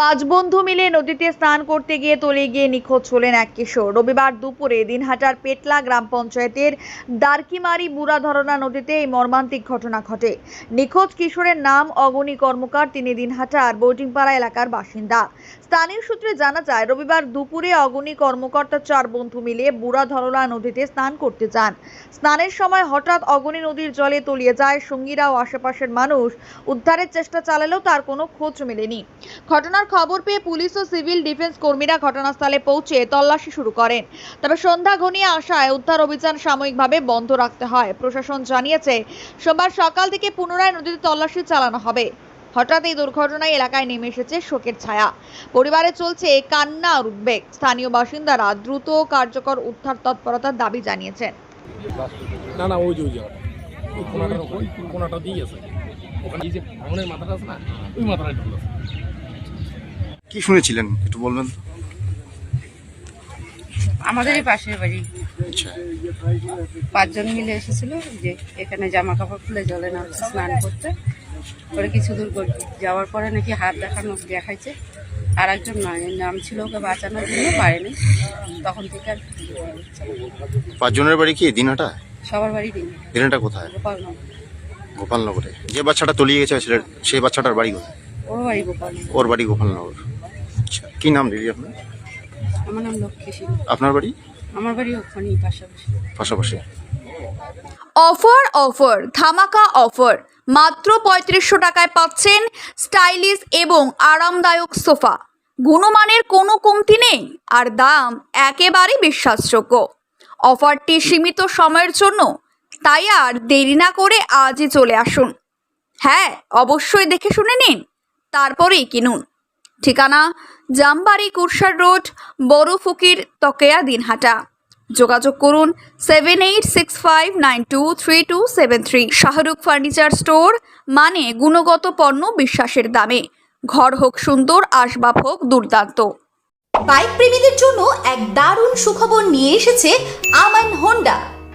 পাঁচ বন্ধু মিলে নদীতে স্নান করতে গিয়ে তলিয়ে গিয়ে নিখোঁজ হলেন এক কিশোর। রবিবার দুপুরে দিনহাটার পেটলা গ্রাম পঞ্চায়েতের দারকিমারি বুড়া ধরনা নদীতে এই মর্মান্তিক ঘটনা ঘটে। নিখোঁজ কিশোরের নাম অগণি কর্মকার, তিনি দিনহাটার বৈটিংপাড়া এলাকার বাসিন্দা। স্থানীয় সূত্রে জানা যায়, রবিবার দুপুরে অগণি কর্মকর্তা চার বন্ধু মিলে বুড়া ধরনা নদীতে স্নান করতে যান। স্নানের সময় হঠাৎ অগণি নদীর জলে তলিয়ে যায়, সঙ্গীরা ও আশেপাশের মানুষ উদ্ধারের চেষ্টা চালালেও তার কোনো খোঁজ মেলেনি। ঘটনার খবর পেয়ে পুলিশ ও সিভিল ডিফেন্স কর্মীরা ঘটনাস্থলে পৌঁছে তল্লাশি শুরু করেন। তবে সন্ধ্যা ঘনিয়ে আসায় উদ্ধার অভিযান সাময়িকভাবে বন্ধ রাখতে হয়। প্রশাসন জানিয়েছে, সোমবার সকাল থেকে পুনরায় নদীতে তল্লাশি চালানো হবে। হঠাৎ এই দুর্ঘটনায় এলাকায় নেমে এসেছে শোকের ছায়া। পরিবারে চলছে কান্না আর উদ্বেগ। স্থানীয় বাসিন্দারা দ্রুত কার্যকর উদ্ধার তৎপরতার দাবি জানিয়েছেন। কোনাটা দিয়ে আছে ওখানে এই যে ভাঙনের মাথাটা আছে না, ওই মাথাটা ঢুকে আছে কি শুনেছিলেন? একটু বলবেন আমাদেরই পাশের বাড়ি। আচ্ছা। পাঁচজন মিলে এসেছিল যে এখানে জামা কাপড় খুলে জলে না স্নান করতে। পরে কিছু দূর যাওয়ার পরে নাকি হাত দেখানো দেখাইছে। আর একজন নাম ছিল ওকে বাঁচানোর জন্য পারেনি। তখন থেকে আর পাঁচজনের বাড়ি কি দিনাটা সবার বাড়ি দিন দিনাটা কোথায়? গোপালনগর। গোপালনগরে। যে বাচ্চাটা তলিয়ে গেছে সেই বাচ্চাটার বাড়ি কোথায়? ওর বাড়ি গোপালনগর। ওর বাড়ি গোপালনগর। কি নাম দিদি আপনার? আমার নাম লক্ষ্মী সিং আপনার বাড়ি? আমার বাড়ি ওখানে পাশাপাশি। পাশাপাশি। অফার অফার ধামাকা অফার। মাত্র পঁয়ত্রিশশো টাকায় পাচ্ছেন স্টাইলিশ এবং আরামদায়ক সোফা। গুণমানের কোনো কমতি নেই আর দাম একেবারে বিশ্বাসযোগ্য। অফারটি সীমিত সময়ের জন্য তাই আর দেরি না করে আজই চলে আসুন। হ্যাঁ অবশ্যই দেখে শুনে নিন তারপরেই কিনুন। ঠিকানা জামবাড়ি কুরসার রোড, বড় ফকির তকেয়া দিনহাটা। যোগাযোগ করুন seven eight six five nine two three two seven three Shahrukh furniture store মানে গুণগত পণ্য বিশ্বাসের দামে। ঘর হোক সুন্দর, আসবাব হোক দুর্দান্ত। বাইক প্রেমীদের জন্য এক দারুণ সুখবর নিয়ে এসেছে আমান হোন্ডা।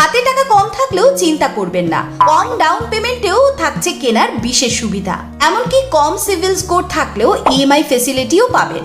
হাতে টাকা কম থাকলেও চিন্তা করবেন না। কম ডাউন পেমেন্টেও থাকছে কেনার বিশেষ সুবিধা। এমনকি কম সিভিল স্কোর থাকলেও ইএমআই ফেসিলিটিও পাবেন।